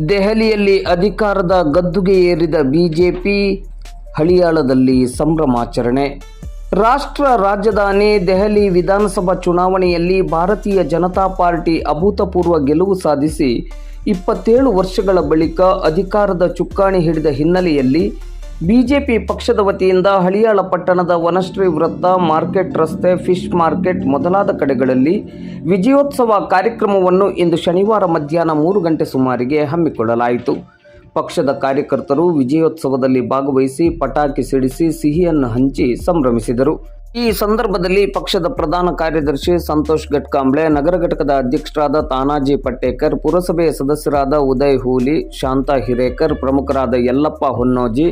ದೆಹಲಿಯಲ್ಲಿ ಅಧಿಕಾರದ ಗದ್ದುಗೆ ಏರಿದ ಬಿಜೆಪಿ ಹಳಿಯಾಳದಲ್ಲಿ ಸಂಭ್ರಮಾಚರಣೆ. ರಾಷ್ಟ್ರ ರಾಜಧಾನಿ ದೆಹಲಿ ವಿಧಾನಸಭಾ ಚುನಾವಣೆಯಲ್ಲಿ ಭಾರತೀಯ ಜನತಾ ಪಾರ್ಟಿ ಅಭೂತಪೂರ್ವ ಗೆಲುವು ಸಾಧಿಸಿ ಇಪ್ಪತ್ತೇಳು ವರ್ಷಗಳ ಬಳಿಕ ಅಧಿಕಾರದ ಚುಕ್ಕಾಣಿ ಹಿಡಿದ ಹಿನ್ನೆಲೆಯಲ್ಲಿ ಬಿಜೆಪಿ ಪಕ್ಷದ ವತಿಯಿಂದ ಹಳಿಯಾಳ ಪಟ್ಟಣದ ವನಶ್ರೀ ವೃತ್ತ, ಮಾರ್ಕೆಟ್ ರಸ್ತೆ, ಫಿಶ್ ಮಾರ್ಕೆಟ್ ಮೊದಲಾದ ಕಡೆಗಳಲ್ಲಿ ವಿಜಯೋತ್ಸವ ಕಾರ್ಯಕ್ರಮವನ್ನು ಇಂದು ಶನಿವಾರ ಮಧ್ಯಾಹ್ನ ಮೂರು ಗಂಟೆ ಸುಮಾರಿಗೆ ಹಮ್ಮಿಕೊಳ್ಳಲಾಯಿತು. ಪಕ್ಷದ ಕಾರ್ಯಕರ್ತರು ವಿಜಯೋತ್ಸವದಲ್ಲಿ ಭಾಗವಹಿಸಿ ಪಟಾಕಿ ಸಿಡಿಸಿ ಸಿಹಿಯನ್ನು ಹಂಚಿ ಸಂಭ್ರಮಿಸಿದರು. ಈ ಸಂದರ್ಭದಲ್ಲಿ ಪಕ್ಷದ ಪ್ರಧಾನ ಕಾರ್ಯದರ್ಶಿ ಸಂತೋಷ್ ಗಟ್ಕಾಂಬ್ಳೆ, ನಗರ ಘಟಕದ ಅಧ್ಯಕ್ಷರಾದ ತಾನಾಜಿ ಪಟ್ಟೇಕರ್, ಪುರಸಭೆಯ ಸದಸ್ಯರಾದ ಉದಯ್ ಹೂಲಿ, ಶಾಂತಾ ಹಿರೇಕರ್, ಪ್ರಮುಖರಾದ ಯಲ್ಲಪ್ಪ ಹೊನ್ನೋಜಿ,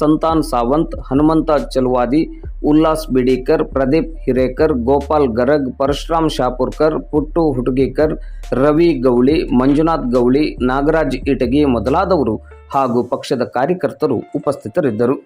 ಸಂತಾನ್ ಸಾವಂತ್, ಹನುಮಂತ ಚಲುವಾದಿ, ಉಲ್ಲಾಸ್ ಬಿಡೀಕರ್, ಪ್ರದೀಪ್ ಹಿರೇಕರ್, ಗೋಪಾಲ್ ಗರಗ್, ಪರಶುರಾಮ್ ಶಾಪುರ್ಕರ್, ಪುಟ್ಟು ಹುಟಗೀಕರ್, ರವಿ ಗೌಳಿ, ಮಂಜುನಾಥ್ ಗೌಳಿ, ನಾಗರಾಜ್ ಇಟಗಿ ಮೊದಲಾದವರು ಹಾಗೂ ಪಕ್ಷದ ಕಾರ್ಯಕರ್ತರು ಉಪಸ್ಥಿತರಿದ್ದರು.